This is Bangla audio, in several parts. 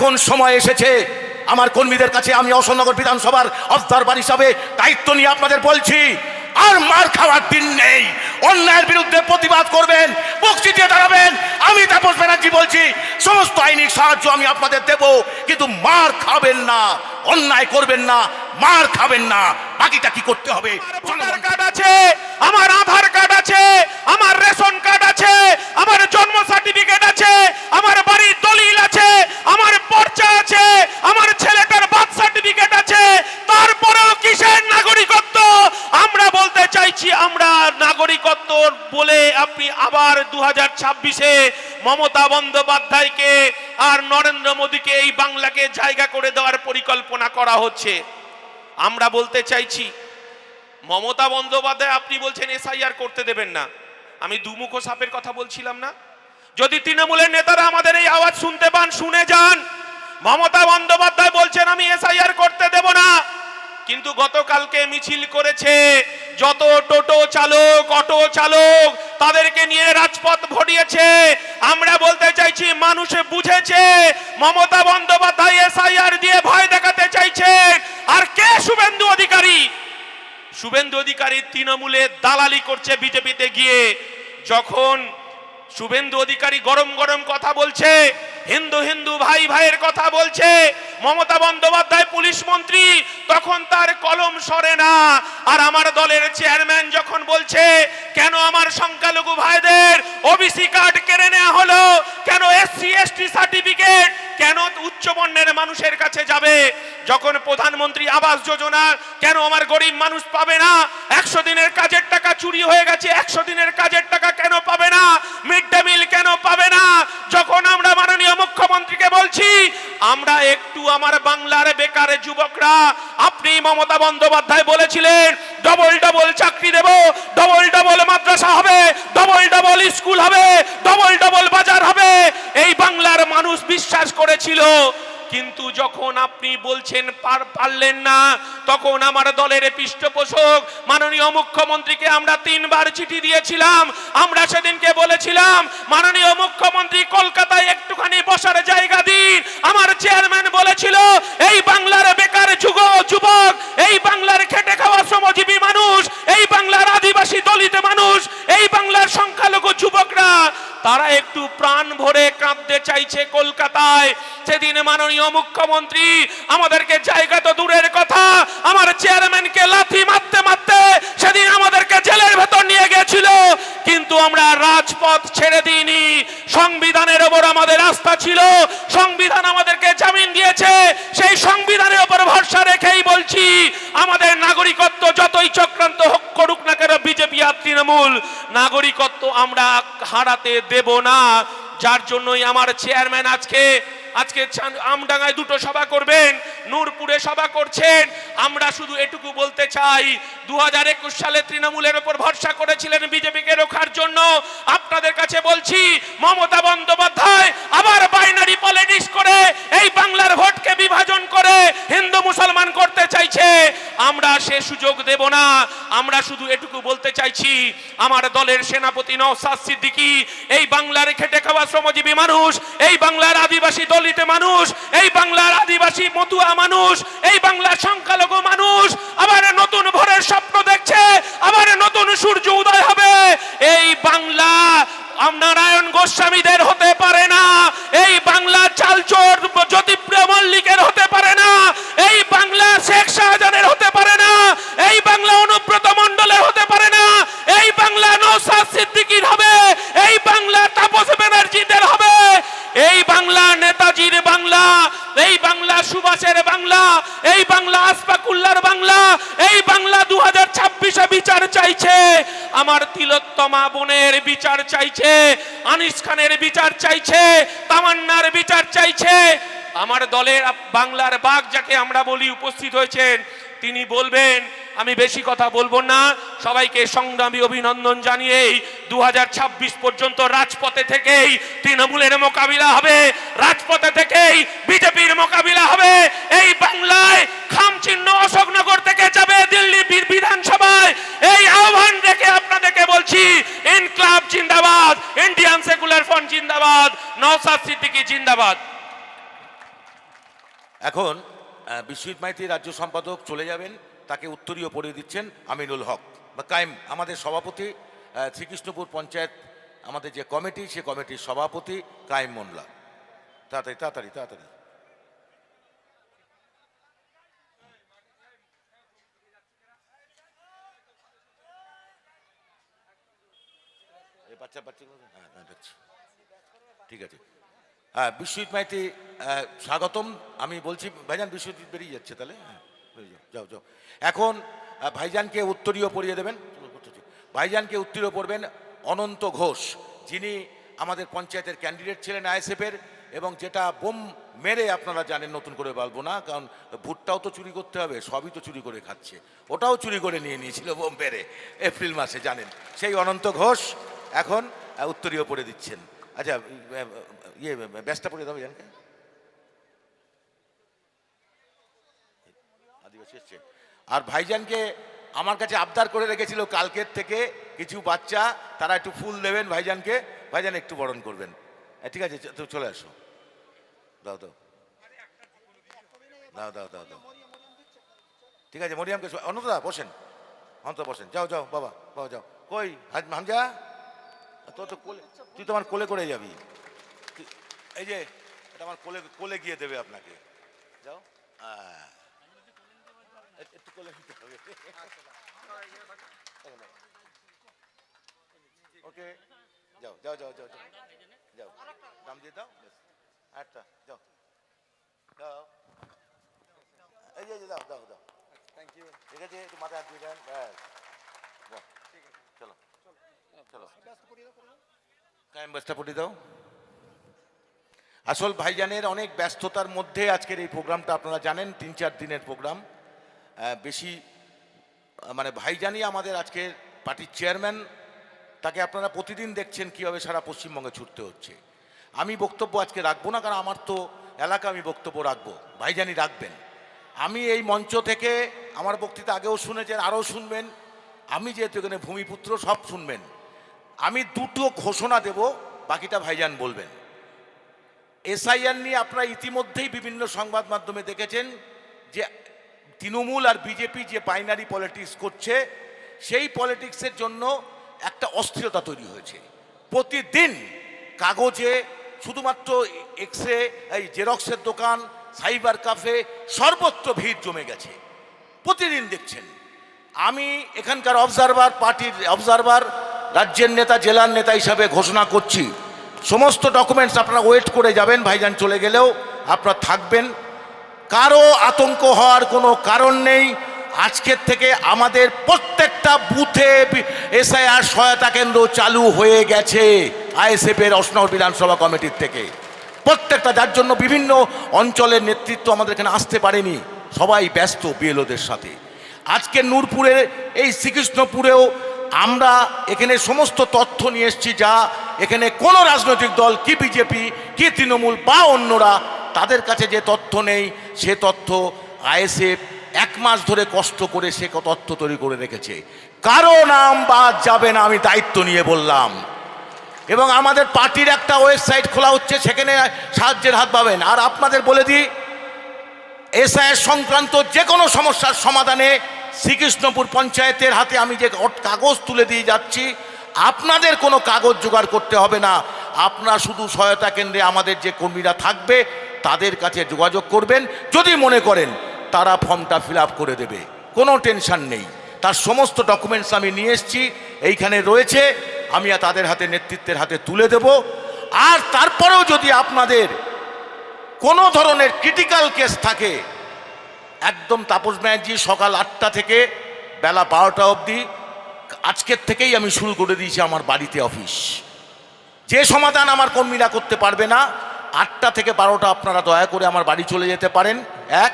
এখন সময় এসেছে? আমার কর্মীদের কাছে আমি অশোকনগর বিধানসভার অবজারভার হিসাবে দায়িত্ব নিয়ে আপনাদের বলছি, আর মার খাওয়ার দিন নেই। অন্যায়ের বিরুদ্ধে প্রতিবাদ করবেন, বক্তৃতা দাঁড়াবেন। আমি তাপস ব্যানার্জি বলছি, সমস্ত আইনি সাহায্য আমি আপনাদের দেব, কিন্তু মার খাবেন না, অন্যায় করবেন না, মার খাবেন না। বাকিটা কি করতে হবে? আমার আধার কার্ড আছে আমার রেশন কার্ড আছে আমার জন্ম সার্টিফিকেট আছে আমার বাড়ির দলিল আছে আমার পর্চা আছে আমার ছেলেটার বার্থ সার্টিফিকেট আছে তারপরেও কিসের নাগরিকত্ব আমরা বলতে চাইছি আমরা নাগরিকত্ব বলে আপনি আবার দু হাজার ছাব্বিশে মমতা বন্দ্যোপাধ্যায়কে আর নরেন্দ্র মোদীকে এই বাংলাকে জায়গা করে দেওয়ার পরিকল্পনা করা হচ্ছে। আমরা বলতে চাইছি, মমতা বন্দ্যোপাধ্যায় আপনি বলছেন এসআইআর করতে দেবেন না। আমি দুমুখো সাপের কথা বলছিলাম না? যদি তৃণমূলের নেতারা আমাদের এই আওয়াজ শুনতে পান, শুনে যান। মমতা বন্দ্যোপাধ্যায় বলছেন, আমি এসআইআর করতে দেব না। কিন্তু গতকালকে মিছিল করেছে, যত টোটো চালক, অটো চালক তাদেরকে নিয়ে রাজপথ ভরিয়েছে আমরা বলতে চাইছি, মানুষ বুঝেছে, মমতা বন্দ্যোপাধ্যায় এসআইআর দিয়ে ভয় দেখাতে চাইছে। আর কে শুভেন্দু অধিকারী? শুভেন্দু অধিকারী তৃণমূলে দালালি করছে বিজেপিতে গিয়ে। যখন শুভেন্দু অধিকারী গরম গরম কথা বলছে, হিন্দু হিন্দু ভাই ভাইয়ের কথা বলছে, মমতা বন্দ্যোপাধ্যায় পুলিশ মন্ত্রী, তখন তার কলম সরে না। আর আমার দলের চেয়ারম্যান যখন বলছে, কেন আমার সংখ্যালঘু ভাইদের ওবিসি কার্ড কেড়ে নেওয়া হলো? কেন এসসি এসটি সার্টিফিকেট কেন উচ্চ বর্ণের মানুষের কাছে যাবে? যখন প্রধানমন্ত্রী আবাস যোজনা, কেন আমার গরিব মানুষ পাবে না? একশো দিনের কাজের টাকা চুরি হয়ে গেছে, একশো দিনের কাজের টাকা কেন পাবে না? মিড ডে মিল কেন পাবে না? যখন আমরা মাননীয় মুখ্যমন্ত্রীকে বলছি, আমরা একটু আমার বাংলার বেকার যুবকরা, আপনি মমতা বন্দ্যোপাধ্যায় বলেছিলেন ডবল ডবল চাকরি দেব ডবল ডবল মাদ্রাসা হবে ডবল ডবল স্কুল হবে ডবল ডবল বাজার হবে। এই বাংলার মানুষ বিশ্বাস করেছিল কিন্তু যখন আপনি বলছেন, পার, পারলেন না, তখন আমার দলের পৃষ্ঠপোষক, মাননীয় মুখ্যমন্ত্রীকে আমরা তিনবার চিঠি দিয়েছিলাম। আমরা সেদিনকে বলেছিলাম, মাননীয় মুখ্যমন্ত্রী, কলকাতায় একটুখানি বসার জায়গা দিন। আমার চেয়ারম্যান বলেছিল, এই বাংলার বেকার যুগ, যুবক, এই বাংলার খেটে মানুষ, এই বাংলার আদিবাসী দলিত মানুষ, এই বাংলার সংখ্যালঘু যুবকরা, তারা একটু প্রাণ ভরে কাঁদতে চাইছে কলকাতায়। সেদিন মাননীয় মুখ্যমন্ত্রী, আমাদেরকে জায়গা তো দূরের কথা, আমার চেয়ারম্যানকে লাথি মারতে মারতে, সেদিন আমাদেরকে জেলের ভেতর নিয়ে গেছিল কিন্তু আমরা রাজপথ ছেড়ে দিইনি। সংবিধানের ওপর আমাদের আস্থা ছিল, সংবিধান আমাদেরকে জামিন দিয়েছে, সেই সংবিধানের ওপর ভরসা রেখেই বলছি, আমাদের নাগরিকত্ব যতই চক্রান্ত হোক করুক না কেন, বিজেপি আর তৃণমূল, নাগরিকত্ব আমরা হারাতে দেব না। যার জন্যই আমার চেয়ারম্যান আজকে আজকে আমডাঙ্গায় দুটো সভা করবেন, নূরপুরে সভা করছেন। আমরা শুধু এটুকু বলতে চাই দু হাজার একুশ সালে তৃণমূলের ওপর ভরসা করেছিলেন বিজেপিকে রোখার জন্য। আপনাদের কাছে বলছি, মমতা বন্দ্যোপাধ্যায় আবার বাইনারি পলিটিক্স করে এই বাংলার ভোটকে বিভাজন করে হিন্দু মুসলমান করতে চাইছে। আমরা সে সুযোগ দেব না। আমরা শুধু এটুকু বলতে চাইছি, আমার দলের সেনাপতি নওসাদ সিদ্দিকী, এই বাংলার খেটে খাওয়া শ্রমজীবী মানুষ, এই বাংলার আদিবাসী দলিত মানুষ, এই বাংলার আদিবাসী মতুয়া মানুষ, এই বাংলার সংখ্যালঘু মানুষ, আবার নতুন ভোরের স্বপ্ন দেখছে, আবার নতুন সূর্য উদয় হবে। এই বাংলা নারায়ণ গোস্বামীদের হতে পারে না এই বাংলা চালচোর জ্যোতিপ্রিয় মল্লিকের হতে পারে না এই বাংলা শেখ শাহজাহানের হতে পারে না এই বাংলা অনুব্রত মণ্ডলের হতে পারে না এই বাংলা নৌসাদ সিদ্দিকীর হবে এই বাংলা তাপস ব্যানার্জিদের হবে এই বাংলা নেতাজির বাংলা এই বাংলা সুভাষের বাংলা, এই বাংলা আসবাকুল্লার বাংলা, এই বাংলা দু হাজার বিচার চাইছে। আমার তিলোত্তমা বোনের বিচার চাইছে, আনিস খানের বিচার চাইছে, তামান্নার বিচার চাইছে। আমার দলের বাংলার বাঘ যাকে আমরা বলি উপস্থিত হয়েছেন তিনি বলবেন, আমি বেশি কথা বলব না। সবাইকে সংগ্রামী অভিনন্দন জানিয়েই দুহাজার ছাব্বিশ পর্যন্ত রাজপথে থেকেই তৃণমূলের মোকাবিলা হবে। রাজপথে থেকেই বিজেপির মোকাবিলা হবে। এই বাংলায় খামচিহ্ন অশোকনগর থেকে যাবে দিল্লি বিধানসভায়। এই আহ্বান রেখে আপনাদেরকে বলছি, ইনক্লাব জিন্দাবাদ, ইন্ডিয়ান সেকুলার ফ্রন্ট জিন্দাবাদ নওসাদ সিদ্দিকি জিন্দাবাদ। এখন বিশ্বজিৎ মাইতি রাজ্য সম্পাদক চলে যাবেন, তাকে উত্তরীয় পড়িয়ে দিচ্ছেন আমিনুল হক। বা কায়েম, আমাদের সভাপতি শ্রীকৃষ্ণপুর পঞ্চায়েত, আমাদের যে কমিটি, সে কমিটির সভাপতি কায়েম মোল্লা। তাড়াতাড়ি তাড়াতাড়ি তাড়াতাড়ি। এই বাচ্চা হ্যাঁ হ্যাঁ ঠিক আছে। বিশ্বজিৎ মাইতি স্বাগতম। আমি বলছি, ভাইজান বিশ্বজিৎ বেরিয়ে যাচ্ছে তাহলে? হ্যাঁ যাও যাও এখন ভাইজানকে উত্তরীয় পড়িয়ে দেবেন। ভাইজানকে উত্তরীয় পড়বেন অনন্ত ঘোষ। যিনি আমাদের পঞ্চায়েতের ক্যান্ডিডেট ছিলেন আইএসএফের, এবং যেটা বোম মেরে আপনারা জানেন নতুন করে বলব না, কারণ ভুট্টাও তো চুরি করতে হবে, সবই তো চুরি করে খাচ্ছে। ওটাও চুরি করে নিয়ে নিয়েছিল বোম মেরে, এপ্রিল মাসে, জানেন। সেই অনন্ত ঘোষ এখন উত্তরীয় পড়ে দিচ্ছেন। আচ্ছা ইয়ে ব্যস্তা পড়ে দেবো জানকে আর ভাইজানকে আমার কাছে আবদার করে রেখেছিল কালকের থেকে কিছু বাচ্চা, তারা একটু ফুল দেবেন ভাইজানকে। ভাইজান একটু বরণ করবেন। ঠিক আছে তো চলে আসো। দাও দাও। দাও দাও দাও দাও। ঠিক আছে, মরিয়ামকে অনন্তদা বসেন। অনন্ত বসেন। যাও যাও, বাবা বাবা, যাও। কই হামজা? তো তো কোলে তুই তো আমার কোলে করে যাবি। এই যে এটা আমার কোলে কোলে গিয়ে দেবে আপনাকে। যাও। আহ। একটু কোলে নিতে হবে। ওকে। যাও যাও যাও যাও যাও। যাও। দাম দিয়ে দাও। আটটা যাও। যাও। এই যে দাও দাও দাও। থ্যাংক ইউ ঠিক আছে? একটু মাথায় হাত দিয়ে দেন। ব্যাস। চলো। কায়েম ব্যস্তা পটি দাও আসল ভাইজানের অনেক ব্যস্ততার মধ্যে আজকের এই প্রোগ্রামটা আপনারা জানেন তিন চার দিনের প্রোগ্রাম। বেশি মানে ভাইজানই আমাদের আজকের পার্টির চেয়ারম্যান। তাকে আপনারা প্রতিদিন দেখছেন কীভাবে সারা পশ্চিমবঙ্গে ছুটতে হচ্ছে। আমি বক্তব্য আজকে রাখব না কারণ আমার তো এলাকা আমি বক্তব্য রাখব। ভাইজানি রাখবেন। আমি এই মঞ্চ থেকে আমার বক্তৃতা আগেও শুনেছেন আরও শুনবেন। আমি যেহেতু এখানে ভূমিপুত্র সব শুনবেন। আমি দুটো ঘোষণা দেব, বাকিটা ভাইজান বলবেন। এসআইআর নিয়ে আপনারা ইতিমধ্যেই বিভিন্ন সংবাদ মাধ্যমে দেখেছেন যে তৃণমূল আর বিজেপি যে বাইনারি পলিটিক্স করছে, সেই পলিটিক্সের জন্য একটা অস্থিরতা তৈরি হয়েছে। প্রতিদিন কাগজে শুধুমাত্র এক্স রে এই জেরক্সের দোকান সাইবার কাফে সর্বত্র ভিড় জমে গেছে। প্রতিদিন দেখছেন। আমি এখানকার অবজারভার পার্টির অবজারভার রাজ্যের নেতা, জেলার নেতা হিসাবে ঘোষণা করছি। সমস্ত ডকুমেন্টস আপনারা ওয়েট করে যাবেন, ভাইজান চলে গেলেও আপনারা থাকবেন। কারও আতঙ্ক হওয়ার কোনো কারণ নেই। আজকের থেকে আমাদের প্রত্যেকটা বুথে এসআইআর সহায়তা কেন্দ্র চালু হয়ে গেছে আইএসএফের অসনগর বিধানসভা কমিটির থেকে। প্রত্যেকটা, যার জন্য বিভিন্ন অঞ্চলের নেতৃত্ব আমাদের এখানে আসতে পারেনি, সবাই ব্যস্ত বিএলওদের সাথে। আজকে নূরপুরের, এই শ্রীকৃষ্ণপুরেও আমরা এখানে সমস্ত তথ্য নিয়ে এসেছি যা এখানে কোনো রাজনৈতিক দল, কি বিজেপি, কি তৃণমূল বা অন্যরা, তাদের কাছে যে তথ্য নেই, সে তথ্য আইএসএফ এক মাস ধরে কষ্ট করে সে তথ্য তৈরি করে রেখেছে। কারও নাম বাদ যাবে না, আমি দায়িত্ব নিয়ে বললাম। এবং আমাদের পার্টির একটা ওয়েবসাইট খোলা হচ্ছে, সেখানে সাহায্যের হাত পাবেন। আর আপনাদের বলে দিই এসআইয়ের সংক্রান্ত যে কোনো সমস্যার সমাধানে শ্রীকৃষ্ণপুর পঞ্চায়েতের হাতে আমি যে কাগজ তুলে দিয়ে যাচ্ছি, আপনাদের কোনো কাগজ জোগাড় করতে হবে না। আপনার শুধু সহায়তা কেন্দ্রে আমাদের যে কর্মীরা থাকবে, তাদের কাছে যোগাযোগ করবেন। যদি মনে করেন, তারা ফর্মটা ফিল করে দেবে। কোনো টেনশন নেই। তার সমস্ত ডকুমেন্টস আমি নিয়ে এসেছি, এইখানে রয়েছে। আমি তাদের হাতে, নেতৃত্বের হাতে তুলে দেব। আর তারপরেও যদি আপনাদের কোনো ধরনের ক্রিটিক্যাল কেস থাকে একদম তাপস ব্যানার্জি সকাল আটটা থেকে বেলা বারোটা অবধি। আজকের থেকেই আমি শুরু করে দিয়েছি আমার বাড়িতে অফিস। যে সমাধান আমার কর্মীরা করতে পারবে না, আটটা থেকে বারোটা আপনারা দয়া করে আমার বাড়ি চলে যেতে পারেন। এক।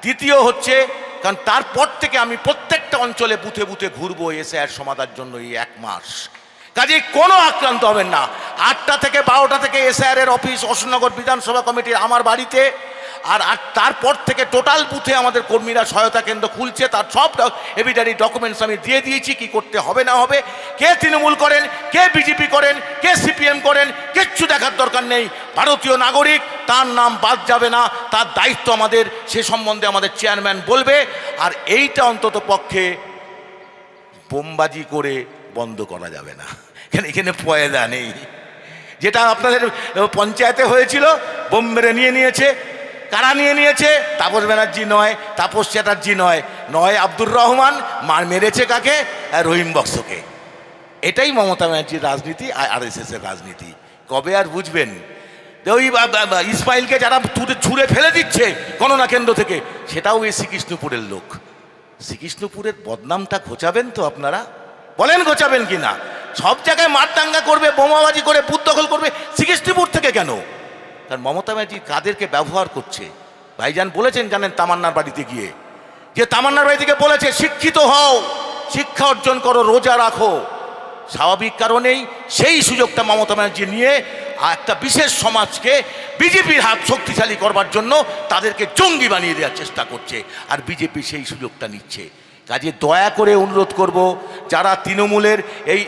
দ্বিতীয় হচ্ছে, কারণ তারপর থেকে আমি প্রত্যেকটা অঞ্চলে বুথে বুথে ঘুরবো এসে আর সমাধার জন্য এই এক মাস। কাজে কোনো আক্রান্ত হবেন না। আটটা থেকে বারোটা থেকে এসআর অফিস, অশোকনগর বিধানসভা কমিটির আমার বাড়িতে। আর আর তারপর থেকে টোটাল বুথে আমাদের কর্মীরা সহায়তা কেন্দ্র খুলছে, তার সব এভিডারি ডকুমেন্টস আমি দিয়ে দিয়েছি, কি করতে হবে না হবে, কে তৃণমূল করেন, কে বিজেপি করেন, কে সিপিএম করেন, কিচ্ছু দেখার দরকার নেই। ভারতীয় নাগরিক, তার নাম বাদ যাবে না, তার দায়িত্ব আমাদের, সে সম্বন্ধে আমাদের চেয়ারম্যান বলবে, আর এইটা অন্তত পক্ষে বোমবাজি করে বন্ধ করা যাবে না। এখানে এখানে পয়দা নেই। যেটা আপনাদের পঞ্চায়েতে হয়েছিল, বোম মেরে নিয়ে নিয়েছে কারা নিয়ে নিয়েছে? তাপস ব্যানার্জি নয়, তাপস চ্যাটার্জি নয়। নয় আব্দুর রহমান, মার মেরেছে কাকে? রহিম বক্সকে। এটাই মমতা ব্যানার্জির রাজনীতি আর আর এস এর রাজনীতি। কবে আর বুঝবেন? ওই ইসমাইলকে যারা তুলে ছুঁড়ে ফেলে দিচ্ছে গণনা কেন্দ্র থেকে, সেটাও এই শ্রীকৃষ্ণপুরের লোক। শ্রীকৃষ্ণপুরের বদনামটা ঘোচাবেন তো আপনারা? বলেন ঘোচাবেন কি না সব জায়গায় মারদাঙ্গা করবে, বোমাবাজি করে, বুথ দখল করবে, শ্রীকৃষ্ণপুর থেকে কেন? কারণ মমতা ব্যানার্জি কাদেরকে ব্যবহার করছে? ভাইজান বলেছেন জানেন তামান্নার বাড়িতে গিয়ে। যে তামান্নার বাড়ি থেকে বলেছে, শিক্ষিত হও, শিক্ষা অর্জন করো, রোজা রাখো। স্বাভাবিক কারণেই সেই সুযোগটা মমতা ব্যানার্জি নিয়ে একটা বিশেষ সমাজকে বিজেপির হাত শক্তিশালী করবার জন্য তাদেরকে জঙ্গি বানিয়ে দেওয়ার চেষ্টা করছে। আর বিজেপি সেই সুযোগটা নিচ্ছে। কাজে দয়া করে অনুরোধ করব, যারা তৃণমূলের এই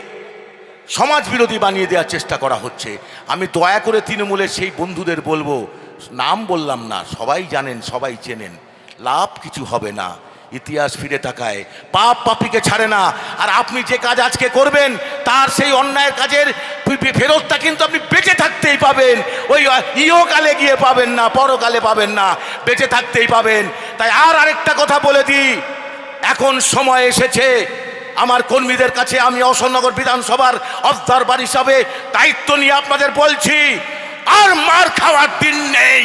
সমাজ বিরোধী বানিয়ে দেওয়ার চেষ্টা করা হচ্ছে। আমি দয়া করে তৃণমূলের সেই বন্ধুদের বলব, নাম বললাম না, সবাই জানেন, সবাই চেনেন, লাভ কিছু হবে না, ইতিহাস ফিরে তাকায়, পাপ পাপিকে ছাড়ে না, আর আপনি যে কাজ আজকে করবেন, তার সেই অন্যায়ের কাজের ফেরতটা কিন্তু আপনি বেঁচে থাকতেই পাবেন, ওই ইহকালে গিয়ে পাবেন না, পরকালে পাবেন না, বেঁচে থাকতেই পাবেন। তাই আর আরেকটা কথা বলে দিই, এখন সময় এসেছে আমার কর্মীদের কাছে আমি অশোকনগর বিধানসভার অবজারভার হিসাবে দায়িত্ব নিয়ে আপনাদের বলছি, আর মার খাওয়ার দিন নেই।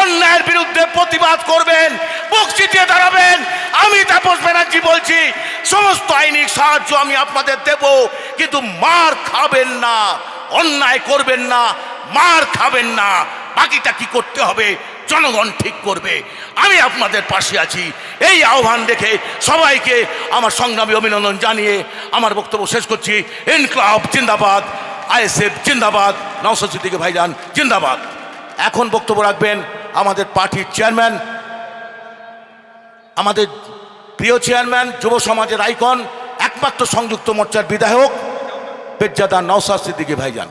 অন্যায়ের বিরুদ্ধে প্রতিবাদ করবেন, বুক দাঁড়াবেন, আমি তাপস ব্যানার্জি বলছি, সমস্ত আইনি সাহায্য আমি আপনাদের দেব, কিন্তু মার খাবেন না, অন্যায় করবেন না, মার খাবেন না, বাকিটা কি করতে হবে জনগণ ঠিক করবে। আমি আপনাদের পাশে আছি। এই আহ্বান রেখে সবাইকে আমার সংগ্রামী অভিনন্দন জানিয়ে আমার বক্তব্য শেষ করছি। ইনকলাব জিন্দাবাদ, আইএসএফ জিন্দাবাদ নওসাদ সিদ্দিকী ভাইজান জিন্দাবাদ। এখন বক্তব্য রাখবেন আমাদের পার্টির চেয়ারম্যান, আমাদের প্রিয় চেয়ারম্যান, যুব সমাজের আইকন, একমাত্র সংযুক্ত মোর্চার বিধায়ক বেজ্জাদা নওসাদ সিদ্দিকী ভাইজান।